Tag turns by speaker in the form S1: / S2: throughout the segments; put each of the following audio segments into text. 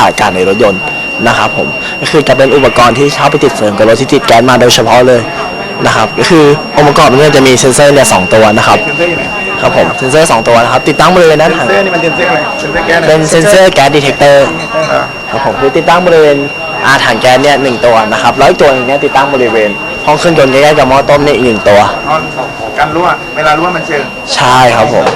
S1: ขาดอากาศในรถยนต์นะครับผมก็คือจะเป็นอุปกรณ์ที่เช่าไปติดเสริมกับรถที่ติดแก๊สมาโดยเฉพาะเลยนะครับก็คือองค์ประกอบมันจะมีเซ็นเซอร์เนี่ยสองตัวนะครับ
S2: เซนเซอร์อยู่ไหน
S1: ครับผมเซ็นเซอร์สองตัวนะครับติดตั้งบริเวณด้าน
S2: เซ
S1: ถั
S2: น
S1: ง
S2: เซอร์นี่มันเซนเซอร์อะไรเซนเซอร์แก๊ส
S1: เป็นเซ็นเซอร์แก๊สดีเทคเตอร์
S2: อ่า
S1: ครับผมคือติดตั้งบริเวณอาถังแก๊สเนี่ยหนึ่งตัวนะครับแล้วอีกตัวหนึงเนี่ยติดตั้งบริเวณห้องเครื่องยนต์ใกล้ๆกับหม้อต้มเนี่ยอีกหนึ่งตัว
S2: นอนกันรั่วเวลารั่วมันเชิง
S1: ใช่ครับผม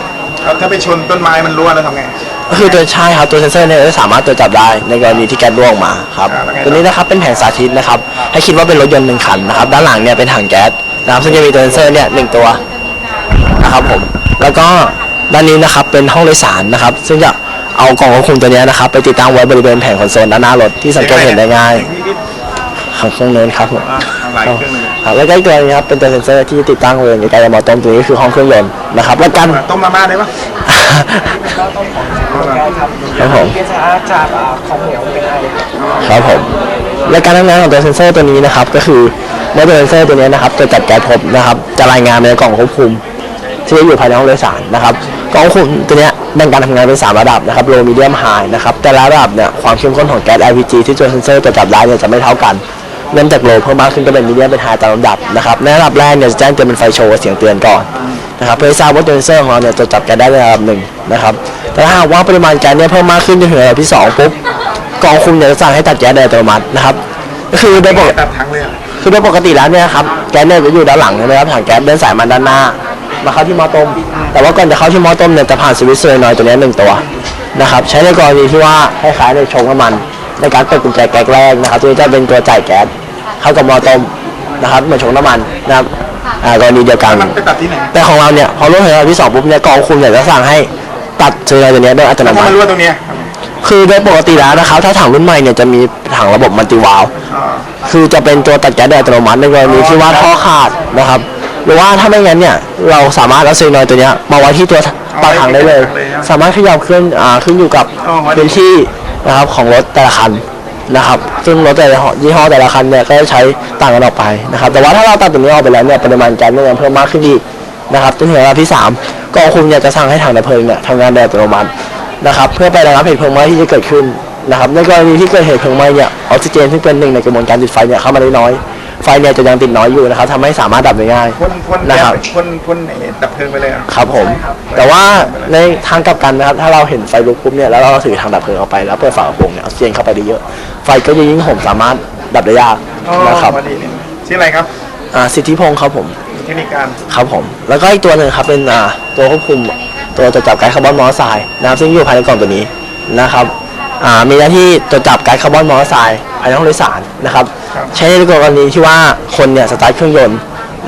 S2: แล้วถ้าไปชนต้นไม้มันรั่วแล้วทำไง
S1: ก็คือตัวใช่ครับตัวเซนเซอร์เนี่ยจะสามารถตรวจจับได้ในกรณีที่แก๊สรั่วออกมาครับ
S2: อ่าแล้วไงต่อ
S1: ตัวนี้นะครับเป็นแผงสาธิตนะครับให้คิดว่าเป็นรถยนต์หนึ่งคันนะครับด้านหลังเนี่ยเป็นถังแก๊สนะครับซึ่งจะมีตัวเซนเซอร์เนี่ยหนึ่งตัวนะครับผมแล้วก็ด้านนี้นะครับเป็นห้องโดยสารนะครับซึ่งจะเอากล่องควบคุมตัวเนี้ยนะครับไปติดตั้งไว้บริเวณแผงคอนโซลด้านหน้ารถที่สังเกตเห็นได้ง่าย
S2: พี่พี่
S1: ของเครื่องเนินครับผม
S2: อ่าเอาหลายเครื่องเลย
S1: ครับแล้วก็อีกตัวนึงครับเป็นตัวเซนเซอร์ที่ติดตั้งบริเวณใกล้ๆกับหมอต้มตัวนี้คือห้องเครื่องยนต์นะครับแล้วกัน
S2: ต้มมาม่าได้ปะ
S1: ครับผม
S3: เกสอาจากอ่าของเหนียวเป็นไอ
S1: ครับผมและการทำงานของตัวเซนเซอร์ตัวนี้นะครับก็คือเมื่อตัวเซนเซอร์ตัวนี้นะครับจะจับแก๊สพบนะครับจะรายงานไปในกล่องควบคุม ที่อยู่ภายในห้องโดยสารนะครับกล่องควบคุมตัวเนี้ยแบ่งการทำงานเป็นสามระดับนะครับโลมีเดียมไฮนะครับแต่ละระดับเนี่ยความเข้มข้นของแก๊ส LPG ที่ตัวเซนเซอร์จะจับได้เนี่ยจะไม่เท่ากัน เริ่มจากโลเพิ่มมากขึ้นก็เป็นมีเดียมเป็นไฮตามลำดับนะครับในระดับแรกเนี่ยจะแจ้งเตือนเป็นไฟโชว์เสียงเตือนก่อนนะครับเพื่อให้ทราบว่าตัวเซนเซอร์ของเราเนี่ยจะจับแก๊สได้ในระดับหนึ่งนะครับแต่ถ้าหากว่าปริมาณแก๊สเนี่ยเพิ่มมากขึ้นจนถึงระดับที่สองปุ๊บกองคุมเนี่ยจะสั่งให้ตัดแก๊สโดยอัตโนมัตินะครับก็คือโดยปก
S2: ตัดทั้งเลยอะ
S1: คือโดยปกติแล้วเนี่ยครับแก๊สเนี่ยจะอยู่ด้านหลังใช่ไหมครับถังแก๊สเดินสายมาด้านหน้ามาเข้าที่หม้อต้ม แต่ว่าก่อนจะเข้าที่หม้อต้มเนี่ยจะผ่านสวิตช์โซเลนอยด์ตัวเนี้ยหนึ่งตัวนะครับใช้ในกรณีที่ว่าคล้ายๆในชงน้ำมัน ในการเปิดกุญแจแก๊สแรกนะครับตัวนี้จะเป็นตัวจ่ายแก๊ส เข้ากับหม้อต้มนะครับเหมือนชงน้ำมันนะครับอ่ากรณีเดียวกัน
S2: มันไปตัดที่ไหน
S1: แต่ของเราเนี่ยพอรุ่นระดับที่สองปุ๊บเนี่ยกองคุมเนี่ยจะสั่งให้ตัดโซเลนอยด์ตัวเนี้ยโดยอัตโน
S2: ถ้า
S1: มั
S2: มัน
S1: ติ
S2: รั่วตรงเนี้ย
S1: คือโดยปกติแล้วนะครับ ถ้าถังรุ่นใหม่เนี่ยจะมีถังระบบมัลติวาลว
S2: อ่า
S1: คือจะเป็นตัวตัดแก๊สโดยอัตโนมัติในกรณีที่ว่าท่อขาดนะครับ หรือว่าถ้าไม่งั้นเนี่ยเราสามารถเอาเซนอยด์ตัวเนี้ยมาไว้ที่ตัวปากถังได้เลยสามารถขยับเคลื่อนอ่าขึ้นอยู่กับพื้นที่นะครับของรถแต่ละคัน นะครับ ซึ่งรถแต่ละยี่ห้อแต่ละคันเนี่ยก็จะใช้ต่างกันออกไปนะครับ แต่ว่าถ้าเราตัดตัวนี้ออกไปแล้วเนี่ยปริมาณการเงินเพิ่มมากขึ้นอีกนะครับจนถึงระดับที่สามกองคุมเนี่ยจะสั่งให้ถังดับเพลิงเนี่ยทำงานโดยอัตโนมัตินะครับ เพื่อไประงับเหตุเพลิงไหม้ที่จะเกิดขึ้นนะครับ ในกรณีที่เกิดเหตุเพลิงไหม้เนี่ยออกซิเจนซึ่งเป็นหนึ่งในกระบวนการติดไฟเนี่ยเข้ามาได้น้อย ไฟเนี่ยจะยังติดน้อยอยู่นะครับทำให้สามารถดับได้ง่าย
S2: พ่นพ่น
S1: นะ
S2: แก๊
S1: ค
S2: ส
S1: รับ
S2: พ่นพ่นไอ้ดับเพลิงไปเลยเหรอะ
S1: ครับผม แต่ว่าในทางกลับกันนะครับ ถ้าเราเห็นไฟลุกปุ๊บเนี่ยแล้วเราถือทางดับเพลิงออกไปแล้วเปิดฝากระโปรงเนี่ยออกซิเจนเข้าไปได้เยอะ ไฟก็จะยิ่งห่มสามารถดับได้ยาก
S2: อ๋อ
S1: นะครับ
S2: พอดีนี่ชื่ออะไรครับ
S1: อ่าสิทธิพงศ์ครับผม
S2: เทคนิคการ
S1: ครับผม แล้วก็อีกตัวหนึ่งครับเป็นอ่าตัวควบคุมตัวตรวจจับก๊าซคาร์บอนมอนอกไซด์นะครับซึ่งอยู่ภายในกล่องตัวนี้นะครับ อ่ามีหน้าที่ตรวจจับก๊าซคาร์บอนมอนอกไซด์ภายในห้องโดยสารนะครับใช้ในกรณีที่ว่าคนเนี่ยสตาร์ทเครื่องยนต์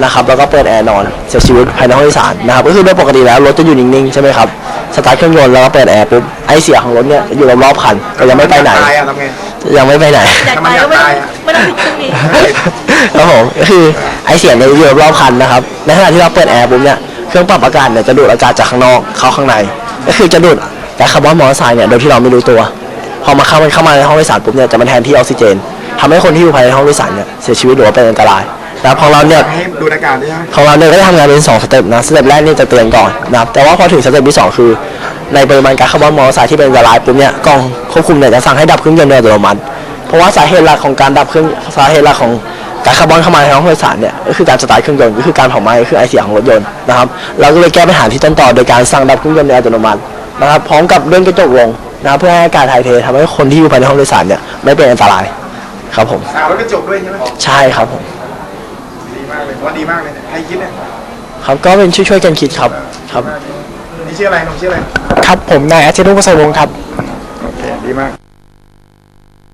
S1: นะครับแล้วก็เปิดแอร์นอนเสียชีวิตภายในห้องโดยสารนะครับก็คือโดยปกติแล้วรถจะอยู่นิ่งๆใช่ไหมครับสตาร์ทเครื่องยนต์แล้วก็เปิดแอร์ปุ๊บไอเสียของรถเนี่ยจะอยู่รอบๆคันก็ยังไม่ไปไหน
S2: ตายอะทำไง
S1: ยังไม่ไปไหน
S3: อยากตายก็ไม่ต้องไม่ต้องติดเครื่องนี้
S1: ครับผมก็คือไอเสียงเนี่ยอยู่รอบคันนะครับในขณะที่เราเปิดแอร์ปุ๊บเนี่ยเครื่องปรับอากาศเนี่ยจะดูดอากาศจากข้างนอกเข้าข้างใน ก็คือจะดูดแก๊สคาร์บอนมอนอกไซด์เนี่ยโดยที่เราไม่รู้ตัว พอมาเข้ามันเข้ามาในห้องโดยสารปุ๊บเนี่ยจะมาแทนที่ออกซิเจนทำให้คนที่อยู่ภายในห้องโดยสารเนี่ยเสียชีวิตหรือว่าเป็นอันตรายนะครับของเราเนี่ย
S2: ให้ดูดอากาศด้วยใช่ไหม
S1: ของเราเนี่ยก็จะทำงานเป็นสองสเต็ปนะสเต็ปแรกเนี่ยจะเตือนก่อนนะครับแต่ว่าพอถึงสเต็ปที่สองคือ ในปริมาณก๊าซคาร์บอนมอนอกไซด์ที่เป็นอันตรายปุ๊บเนี่ยกล้องควบคุมเนี่ยจะสั่งให้ดับเครื่องยนต์โดยอัตโนมัติเพราะว่าสาเหตุหลักของการดับเครื่องสาเหตุหลักของก๊าซคาร์บอนเข้ามาในห้องโดยสารเนี่ยก็คือการสตาร์ทเครื่องยนต์ก็คือการเผาไหม้ก็คือไอเสียของรถยนต์นะครับเราก็เลยแก้ปัญหาที่ต้นต่อโดยการสั่งดับเครื่องยนต์โดยอัตโนมัตินะครับพร้อมกับเลื่อนกระจกลง นะครับเพื่อให้อากาศถ่ายเททำให้คนที่อยู่ภายในห้องโดยสารเนี่ยไม่เป็นอันตรายครับผม
S2: สาวแล้วกระจกด้วยใช่ไหม
S1: ใช่ครับผม
S2: ดีมากเลยว่าดีมากเลยเนี่ยใครคิดเนี่ย
S1: ครับก็เป็นช่วยๆกันคิดครับครับ
S2: นี่ชื่ออะไรน้องชื่ออะไร
S3: ครับผมนายอาทิตย์รุ่งประเสริฐวงศ์ครับ
S2: โอเคดีมาก